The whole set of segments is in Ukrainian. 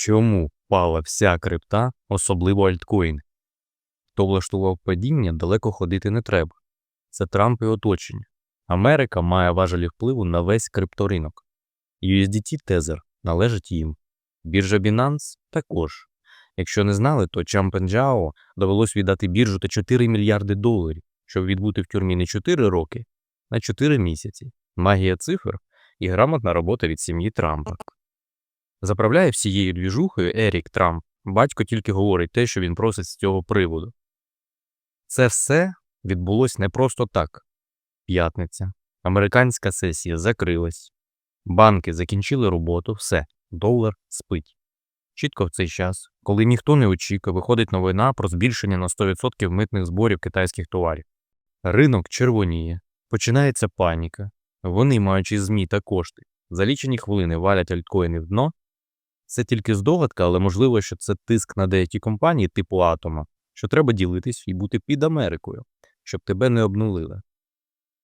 чому впала вся крипта, особливо альткоїни? Хто влаштував падіння, далеко ходити не треба. Це Трамп і оточення. Америка має важелі впливу на весь крипторинок. USDT Tether належить їм. Біржа Binance також. Якщо не знали, то Чампенджао довелось віддати біржу та 4 мільярди доларів, щоб відбути в тюрмі не 4 роки, а 4 місяці. Магія цифр і грамотна робота від сім'ї Трампа. Заправляє всією двіжухою Ерік Трамп. Батько тільки говорить те, що він просить з цього приводу. Це все відбулось не просто так. П'ятниця. Американська сесія закрилась. Банки закінчили роботу, все, долар спить. Чітко в цей час, коли ніхто не очікує, виходить новина про збільшення на 100% митних зборів китайських товарів. Ринок червоніє, починається паніка. Вони, маючи ЗМІ та кошти, за лічені хвилини валять альткоїни в дно. Це тільки здогадка, але можливо, що це тиск на деякі компанії типу Атома, що треба ділитись і бути під Америкою, щоб тебе не обнулили.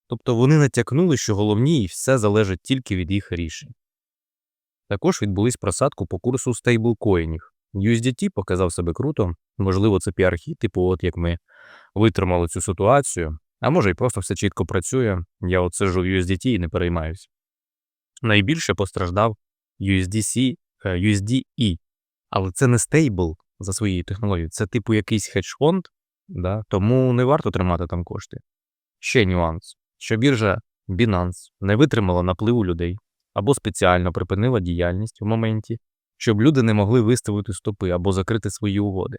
Тобто вони натякнули, що головні і все залежить тільки від їх рішень. Також відбулись просадку по курсу стейблкоїнів. USDT показав себе круто, можливо, це піархід, типу, от як ми витримали цю ситуацію, а може і просто все чітко працює. Я от сиджу в USDT і не переймаюсь. Найбільше постраждав USDC, USDE, але це не стейбл за своєю технологією, це типу якийсь хедж-фонд, да? тому не варто тримати там кошти. Ще нюанс, що біржа Binance не витримала напливу людей або спеціально припинила діяльність в моменті, щоб люди не могли виставити стопи або закрити свої угоди.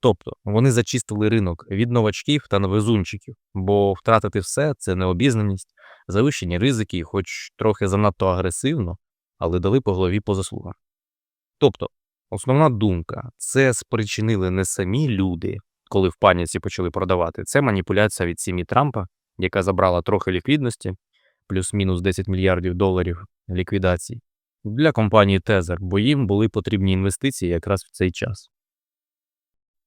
Тобто вони зачистили ринок від новачків та новизунчиків, бо втратити все це необізнаність, завищені ризики, хоч трохи занадто агресивно, але дали по голові по заслугам. Тобто, основна думка це спричинили не самі люди, коли в паніці почали продавати, це маніпуляція від сім'ї Трампа, яка забрала трохи ліквідності, плюс-мінус 10 мільярдів доларів ліквідацій, для компанії Тезер, бо їм були потрібні інвестиції якраз в цей час.